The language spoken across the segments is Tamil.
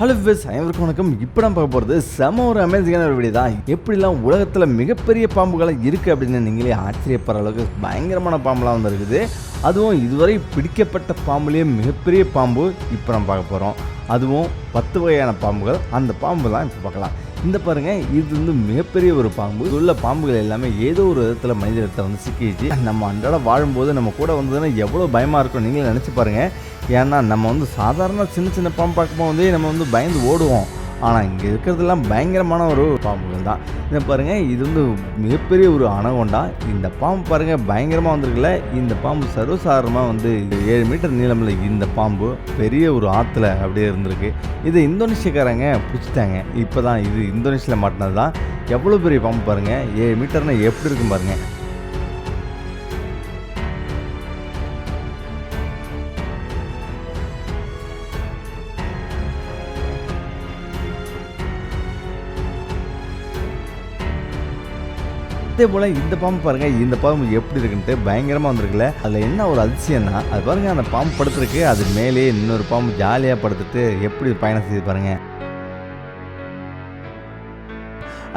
ஹலோ விஸ் அனைவருக்கும் வணக்கம். இப்போ நம்ம பார்க்க போகிறது செம ஒரு அமேசிங்கான ஒரு வீடியோ தான். எப்படிலாம் உலகத்தில் மிகப்பெரிய பாம்புகளாக இருக்குது அப்படின்னு நீங்களே ஆச்சரியப்படுற அளவுக்கு பயங்கரமான பாம்புலாம் வந்துருக்குது. அதுவும் இதுவரை பிடிக்கப்பட்ட பாம்புலேயே மிகப்பெரிய பாம்பு இப்போ நம்ம பார்க்க போகிறோம் அதுவும் பத்து வகையான பாம்புகள். அந்த பாம்பு தான் இப்போ பார்க்கலாம். இந்த பாருங்கள் இது வந்து மிகப்பெரிய ஒரு பாம்பு. இது உள்ள பாம்புகள் எல்லாமே ஏதோ ஒரு விதத்தில் மனிதர்கிட்ட வந்து சிக்கிச்சு நம்ம அன்றாட வாழும்போது நம்ம கூட வந்ததுன்னா எவ்வளோ பயமாக இருக்கும் நீங்களே நினச்சி பாருங்கள் ஏன்னா நம்ம வந்து சாதாரண சின்ன சின்ன பாம்பு பார்க்கும்போது வந்து நம்ம வந்து பயந்து ஓடுவோம். ஆனால் இங்கே இருக்கிறதெல்லாம் பயங்கரமான ஒரு பாம்புகள் தான். இதை பாருங்கள் இது வந்து மிகப்பெரிய ஒரு அணகொண்டா. இந்த பாம்பு பாருங்கள் பயங்கரமாக வந்திருக்குல்ல. இந்த பாம்பு சர்வசாதாரணமாக வந்து ஏழு மீட்டர் நீளமில் இந்த பாம்பு பெரிய ஒரு ஆற்றுல அப்படியே இருந்திருக்கு. இது இந்தோனேஷியக்காரங்க பிடிச்சிட்டாங்க. இப்போ தான் இது இந்தோனேஷியாவில் மாட்டினது தான் எவ்வளோ பெரிய பாம்பு பாருங்கள் ஏழு மீட்டர்னா எப்படி இருக்கும் பாருங்கள் அதே போல் இந்த பாம்பு பாருங்கள் இந்த பாம்பு எப்படி இருக்குன்ட்டு பயங்கரமாக வந்திருக்குல்ல. அதில் என்ன ஒரு அதிசயம்னா அது பாருங்கள் அந்த பாம்பு படுத்துருக்கு. அது மேலே இன்னொரு பாம்பு ஜாலியாக படுத்துட்டு எப்படி பயணம் செய்து பாருங்கள்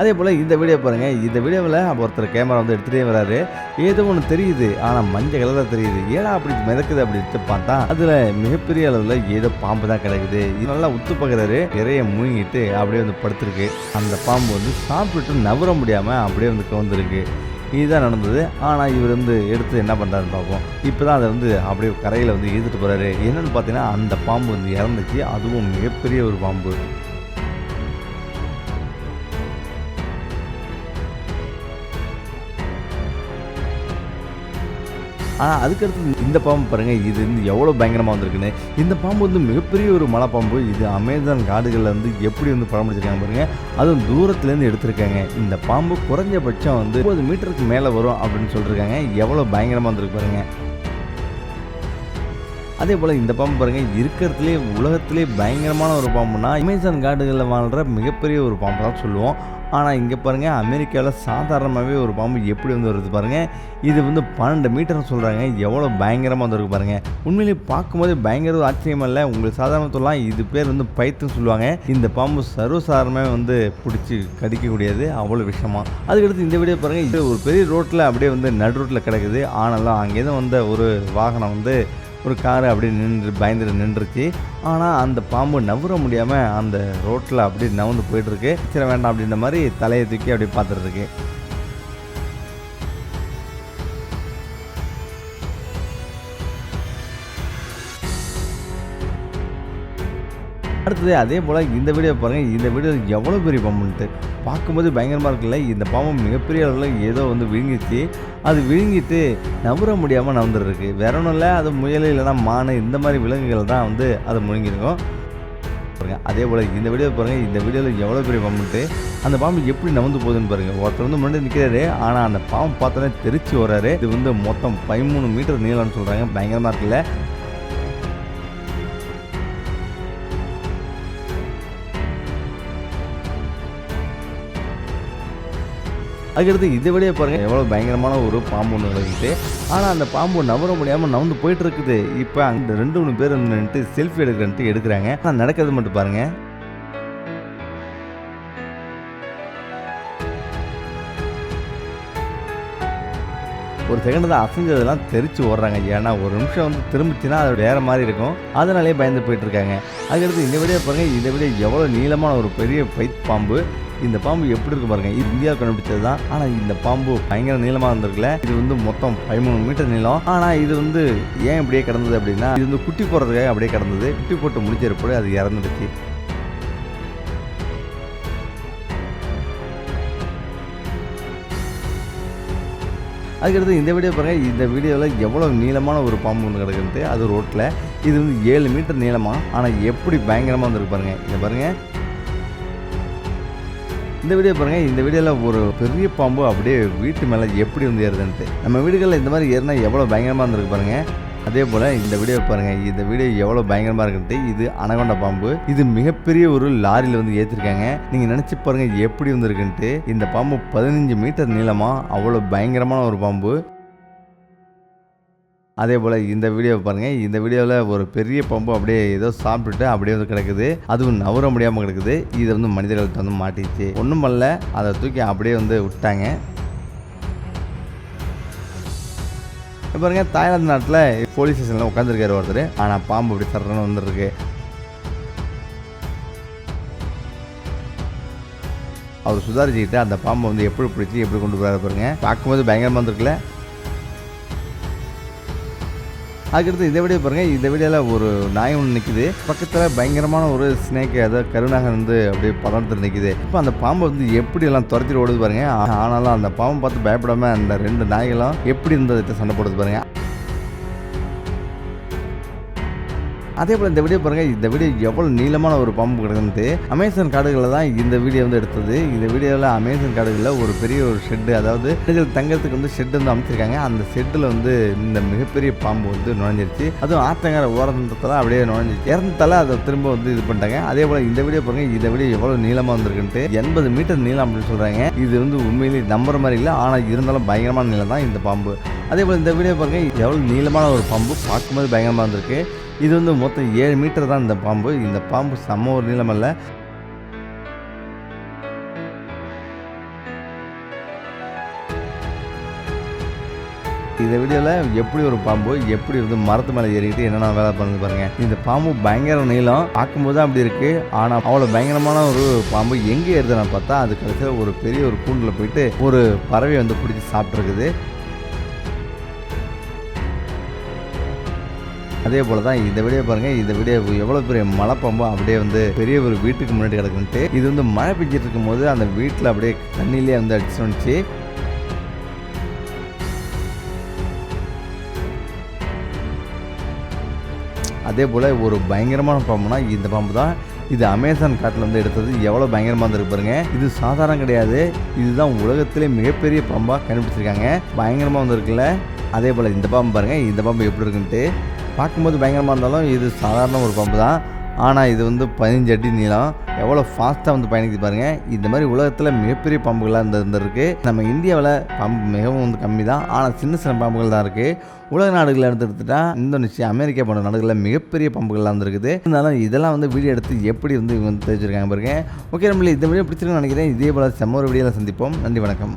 அதே போல் இந்த வீடியோ பாருங்கள் இந்த வீடியோவில் ஒருத்தர் கேமரா வந்து எடுத்துகிட்டே வராரு. ஏதோ ஒன்று தெரியுது. ஆனால் மஞ்சள் கலரில் தெரியுது. ஏன்னா அப்படி மிதக்குது அப்படின்ட்டு பார்த்தா அதில் மிகப்பெரிய அளவில் ஏதோ பாம்பு தான் கிடைக்குது. இது நல்லா உத்து பார்க்குறாரு. நிறைய முழுங்கிட்டு அப்படியே வந்து படுத்துருக்கு. அந்த பாம்பு வந்து சாப்பிட்டுட்டு நவர முடியாமல் அப்படியே வந்து கவுந்துருக்கு. இதுதான் நடந்தது. ஆனால் இவர் வந்து எடுத்து என்ன பண்ணுறாருன்னு பார்ப்போம். இப்போ தான் அதை வந்து அப்படியே கரையில் வந்து இழுத்துட்டு போகிறாரு என்னென்னு பார்த்தீங்கன்னா அந்த பாம்பு வந்து இறந்துச்சு. அதுவும் மிகப்பெரிய ஒரு பாம்பு. ஆனால் அதுக்கடுத்து இந்த பாம்பு பாருங்கள் இது வந்து எவ்வளோ பயங்கரமாக வந்திருக்குன்னு. இந்த பாம்பு வந்து மிகப்பெரிய ஒரு மலை பாம்பு இது அமேசான் காடுகளில் வந்து எப்படி வந்து படம் பிடிச்சிருக்காங்க பாருங்கள் அதுவும் தூரத்துலேருந்து எடுத்திருக்காங்க. இந்த பாம்பு குறைஞ்சபட்சம் வந்து முப்பது மீட்டருக்கு மேலே வரும் அப்படின்னு சொல்லியிருக்காங்க எவ்வளோ பயங்கரமாக வந்திருக்கு பாருங்கள் அதே போல் இந்த பாம்பு பாருங்கள் இருக்கிறதுலே உலகத்திலே பயங்கரமான ஒரு பாம்புனா அமேசான் காடுகளில் வாழ்கிற மிகப்பெரிய ஒரு பாம்பு தான் சொல்லுவோம். ஆனால் இங்கே பாருங்கள் அமெரிக்காவில் சாதாரணமாகவே ஒரு பாம்பு எப்படி வந்து வருது பாருங்கள் இது வந்து பன்னெண்டு மீட்டர்னு சொல்கிறாங்க எவ்வளோ பயங்கரமாக வந்துருக்கு பாருங்கள் உண்மையிலேயே பார்க்கும்போது பயங்கர ஒரு ஆச்சரியமா இல்லை? உங்களுக்கு சாதாரண சொல்லலாம் இது பேர் வந்து பைத்துன்னு சொல்லுவாங்க. இந்த பாம்பு சர்வசாதாரணமாக வந்து பிடிச்சி கடிக்கக்கூடியது. அவ்வளோ விஷயமா அதுக்கடுத்து இந்த வீடியோ பாருங்கள் இது ஒரு பெரிய ரோட்டில் அப்படியே வந்து நடு ரோட்டில் கிடக்குது. ஆனாலும் அங்கேருந்து வந்த ஒரு வாகனம் வந்து ஒரு காரு அப்படியே நின்று பயந்துட்டு நின்றுச்சு ஆனால் அந்த பாம்பு நவுற முடியாமல் அந்த ரோட்டில் அப்படியே நவந்து போயிட்டுருக்கு சரி வேண்டாம் அப்படின்ற மாதிரி தலையை தூக்கி அப்படியே பார்த்துட்ருக்கு அடுத்தது அதே போல் இந்த வீடியோ பாருங்கள் இந்த வீடியோ எவ்வளோ பெரிய பாம்புன்ட்டு. பார்க்கும்போது பயங்கரமாக இருக்குல்ல இந்த பாம்பு மிகப்பெரிய அளவில் ஏதோ வந்து விழுங்கிச்சு அது விழுங்கிட்டு நம்புற முடியாமல் நவந்துருக்கு. வேற ஒன்றும் இல்லை அது முயல் இல்லைன்னா மானு இந்த மாதிரி விலங்குகள் தான் வந்து அது முழுங்கிருக்கும். பாருங்கள் அதே போல் இந்த வீடியோ பாருங்கள் இந்த வீடியோவில் எவ்வளோ பெரிய பாம்புன்ட்டு. அந்த பாம்பு எப்படி நவந்து போகுதுன்னு பாருங்கள் ஒருத்தர் வந்து முன்னாடி நிற்கிறாரு ஆனால் அந்த பாம்பு பார்த்தோன்னே தெரிச்சு வர்றாரு இது வந்து மொத்தம் பதிமூணு மீட்டர் நீளம்னு சொல்கிறாங்க பயங்கரமாக இருக்குல்ல அதுக்கடுத்து இதை விட பாருங்கள் எவ்வளோ பயங்கரமான ஒரு பாம்பு ஒன்று இருக்குது ஆனால் அந்த பாம்பு நவர முடியாமல் நவந்து போயிட்டு இருக்குது இப்போ அந்த ரெண்டு மூணு பேர் நின்றுட்டு செல்ஃபி எடுக்கிறன்ட்டு எடுக்கிறாங்க. ஆனால் நடக்கிறது மட்டும் பாருங்கள் ஒரு செகண்ட் தான் அசைஞ்சதெல்லாம் தெரிச்சு ஓடுறாங்க. ஏன்னா ஒரு நிமிஷம் வந்து திரும்பிச்சுன்னா அது வேற மாதிரி இருக்கும். அதனாலே பயந்து போயிட்டு இருக்காங்க அதுக்கடுத்து இந்த விட பாருங்க இதை விட எவ்வளோ நீளமான ஒரு பெரிய பைத் பாம்பு. இந்த பாம்பு எப்படி இருக்கு பாருங்க. இது இந்தியா கண்டுபிடிச்சது தான் ஆனால் இந்த பாம்பு பயங்கர நீளமாக இருந்திருக்குல்ல. இது வந்து மொத்தம் பதிமூணு மீட்டர் நீளம். ஆனால் இது வந்து ஏன் இப்படியே கிடந்தது அப்படின்னா இது வந்து குட்டி போடுறதுக்காக அப்படியே கிடந்தது. குட்டி போட்டு முடிச்சிருப்போது அது இறந்துடுச்சு. அதுக்கடுத்து இந்த வீடியோ பாருங்கள் இந்த வீடியோவில் எவ்வளோ நீளமான ஒரு பாம்பு ஒன்று கிடக்குது அது ரோட்டில் இது வந்து ஏழு மீட்டர் நீளமாக ஆனால் எப்படி பயங்கரமாக வந்துருக்கு பாருங்கள் இதை பாருங்கள் இந்த வீடியோ பாருங்கள் இந்த வீடியோவில் ஒரு பெரிய பாம்பு அப்படியே வீட்டு மேலே எப்படி வந்து ஏறுதுன்ட்டு. நம்ம வீடுகளில் இந்த மாதிரி ஏறினா எவ்வளோ பயங்கரமாக இருந்திருக்கு பாருங்கள் அதே போல் இந்த வீடியோ பாருங்கள் இந்த வீடியோ எவ்வளோ பயங்கரமாக இருக்குன்ட்டு. இது அனகொண்ட பாம்பு. இது மிகப்பெரிய ஒரு லாரியில் வந்து ஏற்றிருக்காங்க நீங்கள் நினச்சி பாருங்கள் எப்படி வந்திருக்குன்ட்டு. இந்த பாம்பு பதினஞ்சு மீட்டர் நீளமாக அவ்வளோ பயங்கரமான ஒரு பாம்பு. அதே போல் இந்த வீடியோ பாருங்கள் இந்த வீடியோவில் ஒரு பெரிய பம்பு அப்படியே ஏதோ சாப்பிட்டுட்டு அப்படியே வந்து கிடக்குது. அதுவும் நவர முடியாமல் கிடக்குது. இது வந்து மனிதர்கள்ட்ட வந்து மாட்டிச்சு ஒன்றும் பண்ணல. அதை தூக்கி அப்படியே வந்து விட்டாங்க. இப்போ பாருங்க தாய்லாந்து நாட்டில் போலீஸ் ஸ்டேஷனில் உட்காந்துருக்காரு ஒருத்தர். ஆனால் பாம்பு அப்படி தர்றன்னு வந்துருக்கு. அவர் சுதாரிச்சுக்கிட்டு அந்த பாம்பை வந்து எப்படி பிடிச்சி எப்படி கொண்டு போகிறாரு பாருங்க. பார்க்கும்போது பயங்கரமாக இருந்திருக்குல்ல. அதுக்கடுத்து இதை விட பாருங்க இதை விடையில் ஒரு நாய் ஒன்று நிற்குது பக்கத்தில் பயங்கரமான ஒரு ஸ்னேக் அதாவது கருணாக வந்து அப்படியே பதனத்தில் நிற்குது இப்போ அந்த பாம்பை வந்து எப்படி எல்லாம் துரத்திட்டு ஓடுது பாருங்க. ஆ- ஆனாலும் அந்த பாம்பை பார்த்து பயப்படாமல் அந்த ரெண்டு நாய்களும் எப்படி இருந்ததை சண்டை போடுது பாருங்க. அதே போல் இந்த வீடியோ பாருங்கள் இந்த வீடியோ எவ்வளோ நீளமான ஒரு பாம்பு கிடக்குன்ட்டு. அமேசான் காடுகளில் தான் இந்த வீடியோ வந்து எடுத்தது. இந்த வீடியோவில் அமேசான் காடுகளில் ஒரு பெரிய ஒரு ஷெட்டு அதாவது பெண்கள் தங்கறதுக்கு வந்து ஷெட் வந்து அமைச்சிருக்காங்க. அந்த ஷெட்டில் வந்து இந்த மிகப்பெரிய பாம்பு வந்து நுழைஞ்சிருச்சு. அதுவும் ஆத்தங்கர ஓரத்தில் அப்படியே நுழைஞ்சிச்சு இறந்ததால அதை திரும்ப வந்து இது பண்ணிட்டாங்க. அதே போல் இந்த வீடியோ பாருங்கள் இந்த வீடியோ எவ்வளோ நீளமாக வந்திருக்குன்ட்டு. எண்பது மீட்டர் நீளம் அப்படின்னு சொல்கிறாங்க இது வந்து உண்மையிலேயே நம்புற மாதிரி இல்லை. ஆனால் இருந்தாலும் பயங்கரமான நீளம் தான் இந்த பாம்பு. அதே போல் இந்த வீடியோ பாருங்கள் எவ்வளோ நீளமான ஒரு பாம்பு. பார்க்கும்போது பயங்கரமாக இருந்திருக்கு. இது வந்து மொத்தம் ஏழு மீட்டர் தான் இந்த பாம்பு. இந்த பாம்பு செம்ம ஒரு நீளம் அல்ல. இந்த வீடியோவில் எப்படி ஒரு பாம்பு எப்படி வந்து மரத்து மேலே ஏறிக்கிட்டு என்னென்ன வேலை பண்ணுது பாருங்கள் இந்த பாம்பு பயங்கர நீளம். பார்க்கும்போது தான் அப்படி இருக்குது ஆனால் அவ்வளோ பயங்கரமான ஒரு பாம்பு எங்கே ஏறுதுன்னு பார்த்தா அது கடைசியில் ஒரு பெரிய ஒரு கூண்டில் போயிட்டு ஒரு பறவை வந்து பிடிச்சி சாப்பிட்ருக்குது அதே போல் தான் இந்த வீடியோ பாருங்கள் இந்த வீடியோ எவ்வளோ பெரிய மழை பம்பம் அப்படியே வந்து பெரிய ஒரு வீட்டுக்கு முன்னாடி கிடக்குன்ட்டு இது வந்து மழை பெஞ்சிட்டு இருக்கும்போது அந்த வீட்டில் அப்படியே தண்ணியிலே வந்து அடிச்சு வந்துச்சு. அதே போல் ஒரு பயங்கரமான பாம்புனா இந்த பாம்பு தான். இது அமேசான் காட்டில் வந்து எடுத்தது. எவ்வளோ பயங்கரமாக இருந்திருக்கு பாருங்க. இது சாதாரணம் கிடையாது. இதுதான் உலகத்திலே மிகப்பெரிய பாம்பாக கண்டுபிடிச்சிருக்காங்க. பயங்கரமாக வந்திருக்குல்ல. அதே போல் இந்த பாம்பு பாருங்கள் இந்த பாம்பு எப்படி இருக்குன்ட்டு. பார்க்கும்போது பயங்கரமாக இருந்தாலும் இது சாதாரண ஒரு பம்பு தான். ஆனால் இது வந்து பதினஞ்சு அடி நீளம். எவ்வளோ ஃபாஸ்ட்டாக வந்து பயணிக்குது பாருங்கள் இந்த மாதிரி உலகத்தில் மிகப்பெரிய பம்புகளாக இருந்த இருந்திருக்கு. நம்ம இந்தியாவில் பம்பு மிகவும் வந்து கம்மி தான். ஆனால் சின்ன சின்ன பம்புகள் தான் இருக்குது உலக நாடுகளில் எடுத்துக்கிட்டா இந்தோனேஷியா அமெரிக்கா போன்ற நாடுகளில் மிகப்பெரிய பம்புகள்லாம் வந்துருக்குது இருந்தாலும் இதெல்லாம் வந்து வீடியோ எடுத்து எப்படி வந்து இவங்க தெரிஞ்சிருக்காங்க பாருங்க. ஓகே நம்மளே இந்த வீடியோ பிடிச்சிருக்குன்னு நினைக்கிறேன். இதே போல் செம்ம ஒரு வீடியோவில் சந்திப்போம். நன்றி வணக்கம்.